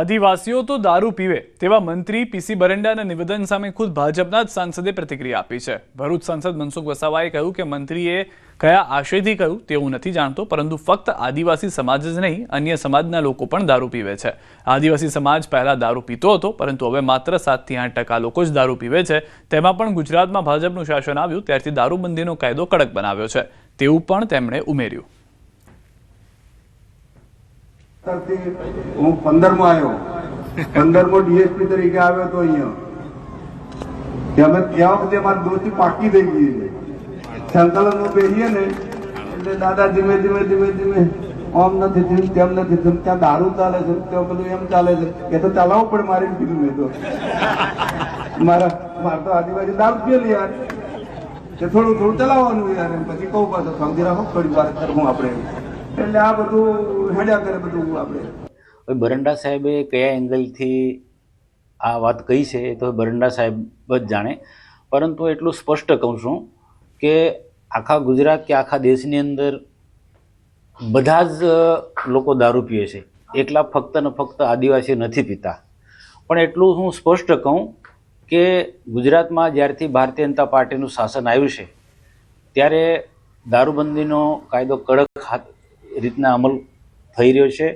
આદિવાસીઓ તો દારૂ પીવે તેવા મંત્રી પીસી બરંડાના નિવેદન સામે ખુદ ભાજપના જ સાંસદે પ્રતિક્રિયા આપી છે. ભરૂચ સાંસદ મનસુખ વસાવાએ કહ્યું કે મંત્રીએ કયા આશયથી કહ્યું તે હું નથી જાણતો, પરંતુ ફક્ત આદિવાસી સમાજ જ નહીં, અન્ય સમાજના લોકો પણ દારૂ પીવે છે. આદિવાસી સમાજ પહેલા દારૂ પીતો હતો, પરંતુ હવે માત્ર સાતથી આઠ ટકા લોકો જ દારૂ પીવે છે. તેમાં પણ ગુજરાતમાં ભાજપનું શાસન આવ્યું, ત્યારથી દારૂબંધીનો કાયદો કડક બનાવ્યો છે. તેવું પણ તેમણે ઉમેર્યું. હું પંદરમો આવ્યો. પંદરમો ડીએસપી તરીકે આવ્યો હતો અહીંયા. અમે ત્યાં વખતે મારી દોસ્તી પાકી થઈ ગઈ છે. સંકલન પહેરીએ ને, એટલે દાદા ધીમે ધીમે ધીમે ધીમે આમ નથી થયું, તેમ નથી થયું, ત્યાં દારૂ ચાલે છે, ત્યાં બધું એમ ચાલે છે. એ તો ચલાવવું પડે મારી કીધું મેં તો. મારા, મારે તો આદિવાસી દારૂ પીએલી યાર. કે થોડું થોડું ચલાવવાનું યાર, એમ પછી કહું પાછું, સમજી રાખો થોડી વાર કરવું આપણે. એટલે આ બધું હેડ્યા કરે બધું આપણે. બરંડા સાહેબે કયા એંગલથી આ વાત કહી છે એ તો બરંડા સાહેબ જ જાણે. પરંતુ એટલું સ્પષ્ટ કહું છું કે આખા ગુજરાત કે આખા દેશની અંદર બધા જ લોકો દારૂ પીએ છે. એકલા ફક્ત ને ફક્ત આદિવાસી નથી પીતા. પણ એટલું હું સ્પષ્ટ કહું કે ગુજરાતમાં જ્યારથી ભારતીય જનતા પાર્ટીનું શાસન આવ્યું છે, ત્યારે દારૂબંધીનો કાયદો કડક રીતના અમલ થઈ રહ્યો છે.